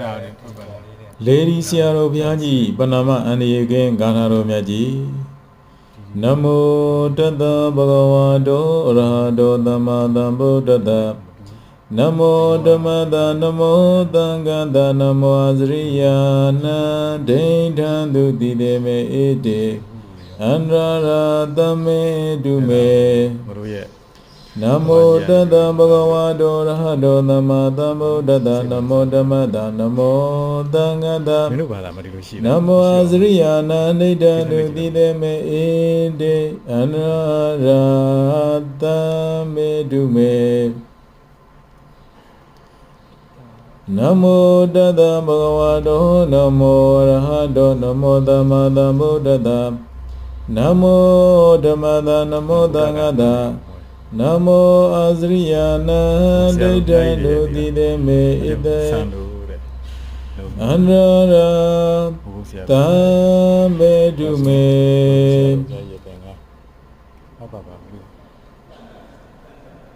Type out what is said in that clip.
ဒါလေးထုတ်ပါလားလေဒီဆရာတော်ဘုရားကြီးပဏာမအန္တရာယ်ကင်းဂါထာတော်မြတ်ကြီးနမောတတ္တဗုဒ္ဓဝါတောအရဟတောသမ္မာသမ္ဗုဒ္ဓတ္တနမောဓမ္မတနမောသံဃတနမောအစရိယာနဒိဋ္ဌံသူတိတေမေဣတိအန္တရာသမေတုမေဘတို့ရဲ့ နမောတတ္တဗုဒ္ဓဝါတောရဟတောသမ္မာသမ္ဗုဒ္ဓတ္တနမောဓမ္မတနမောသံဃတမင်းတို့ဘာသာမဒီလိုရှိနမောအစရိယာနာနိဒံတုတိတေမေဣတိအနရာတမေတုမေနမောတတ္တဗုဒ္ဓဝါတောနမောရဟတောနမောသမ္မာသမ္ဗုဒ္ဓတ္တနမောဓမ္မတနမောသံဃတ နမောအစရိယာနာဒိဋ္ဌံတုတိတေမေဣတေဆန်လို့တဲ့အန္တရာဘုရားဆရာတမေတုမေဆရာရေပင်ကဟုတ်ပါပါဘူး